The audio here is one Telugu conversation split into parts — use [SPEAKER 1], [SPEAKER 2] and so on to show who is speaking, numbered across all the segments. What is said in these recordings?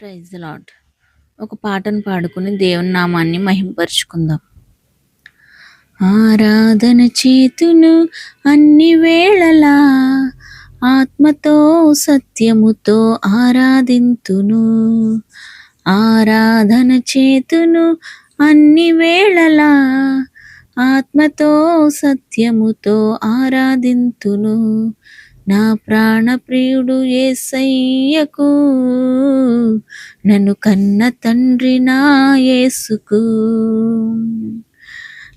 [SPEAKER 1] ప్రైజ్ లాట్ ఒక పాటను పాడుకుని దేవుని నామాన్ని మహింపరుచుకుందాం. ఆరాధన చేతును అన్ని వేళలా ఆత్మతో సత్యముతో ఆరాధింతును. ఆరాధన చేతును అన్ని వేళలా ఆత్మతో సత్యముతో ఆరాధింతును. నా ప్రాణప్రియుడు ఏసయ్యకు నన్ను కన్న తండ్రి నా యేసుకు.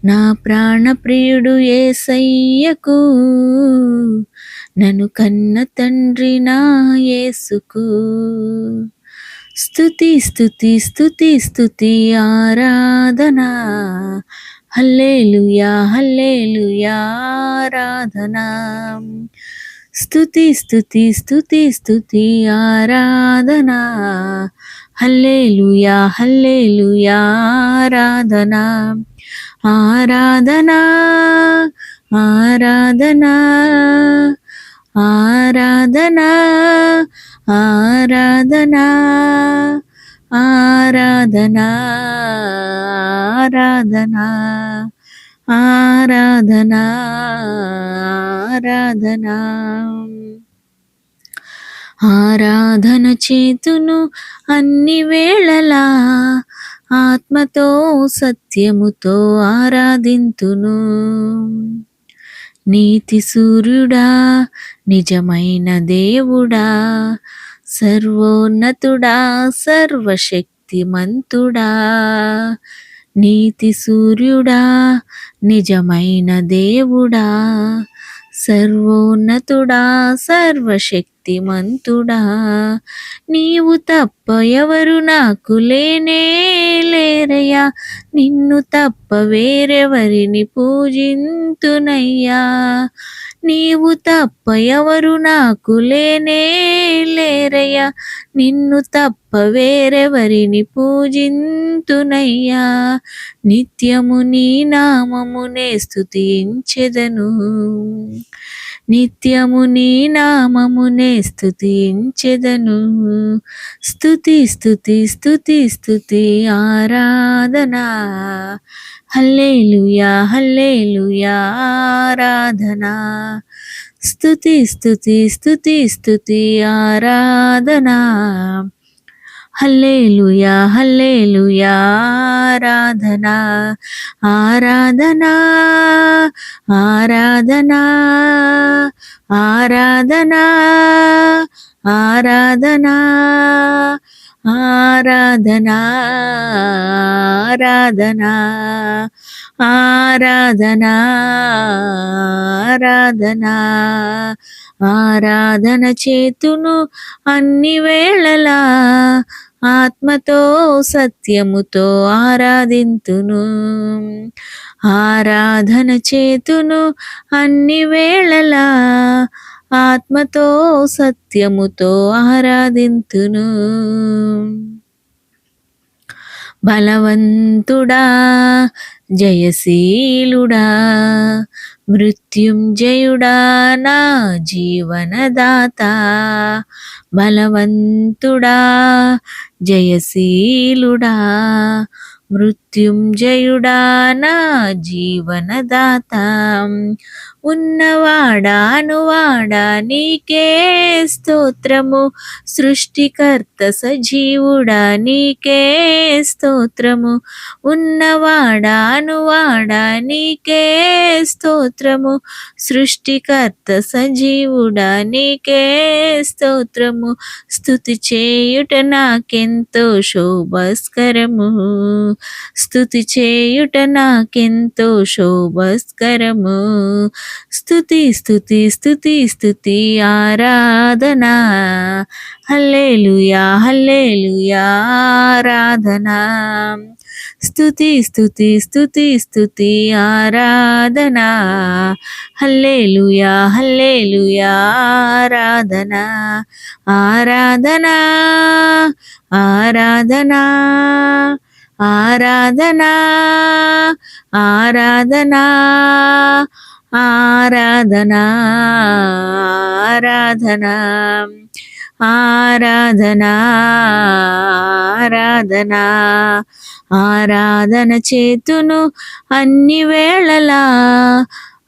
[SPEAKER 1] నా ప్రాణప్రియుడు ఏసయ్యకు నన్ను కన్న తండ్రి నా యేసుకు. స్థుతి స్థుతి స్థుతి స్థుతి ఆరాధనా. హల్లేలుయా హల్లేలుయా ఆరాధనా. స్థుతి స్థుతి స్థుతి స్థుతి ఆరాధనా. హల్లేలుయా హల్లేలుయా ఆరాధనా. ఆరాధనా ఆరాధనా. ఆరాధనా ఆరాధనా. ఆరాధనా ఆరాధనా. ఆరాధనా ఆరాధన. ఆరాధన చేతును అన్ని వేళలా ఆత్మతో సత్యముతో ఆరాధింతును. నీతి సూర్యుడా నిజమైన దేవుడా సర్వోన్నతుడా సర్వశక్తిమంతుడా. నీతి సూర్యుడా నిజమైన దేవుడా సర్వోన్నతుడా సర్వశక్తిమంతుడా. నీవు తప్ప ఎవరు నాకు లేనే లేరయ్యా. నిన్ను తప్ప వేరెవరిని పూజింతునయ్యా. నీవు తప్ప ఎవరు నాకు లేనే లేరయ్యా. నిన్ను తప్ప వేరెవరిని పూజింతునయ్యా. నిత్యము నీ నామమునే స్థుతించెదను నిత్యము నీ నామమునే స్థుతించెదను స్థుతి స్థుతి స్థుతి స్థుతి ఆరాధనా. హల్లేలుయా హల్లేలుయా ఆరాధనా. స్థుతి స్థుతి స్థుతి స్థుతి ఆరాధనా. హల్లేలుయా హల్లేలుయా ఆరాధనా. ఆరాధనా ఆరాధనా ఆరాధనా ఆరాధనా. ఆరాధనా ఆరాధనా ఆరాధన ఆరాధనా. ఆరాధన చేతును అన్ని వేళలా ఆత్మతో సత్యముతో ఆరాధింతును. ఆరాధన చేతును అన్ని వేళలా ఆత్మతో సత్యముతో ఆరాధింతును. బలవంతుడా జయశీలుడా మృత్యుంజయుడా నా జీవనదాత. బలవంతుడా జయశీలుడా మృత్యుంజయుడా నా జీవనదాత. ఉన్నవాడానువాడా నీకే స్తోత్రము. సృష్టికర్త సజీవుడా నీకే స్తోత్రము. ఉన్నవాడానువాడా నీకే స్తోత్రము. సృష్టికర్త సజీవుడా నీకే స్తోత్రము. స్థుతి చేయుట నాకెంతో శోభస్కరము. స్థుతి చేయుట నాకెంతో శోభస్కరము. స్థుతి స్థుతి స్థుతి స్థుతి ఆరాధన. హల్లేలుయా హల్లేలుయా ఆరాధన. స్థుతి స్థుతి స్థుతి స్థుతి ఆరాధన. హల్లేలుయా హల్లేలుయా ఆరాధన. ఆరాధన ఆరాధన. ఆరాధనా ఆరాధనా ఆరాధనా ఆరాధనా ఆరాధనా ఆరాధనా. ఆరాధన చేతును అన్ని వేళలా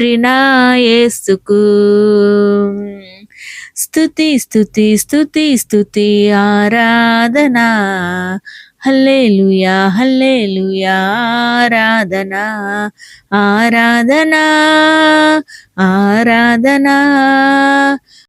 [SPEAKER 1] తండ్రి నా యేసుకు. స్థుతి స్థుతి స్థుతి స్థుతి ఆరాధనా. హల్లేలుయా హల్లేలుయా ఆరాధనా. ఆరాధనా ఆరాధనా.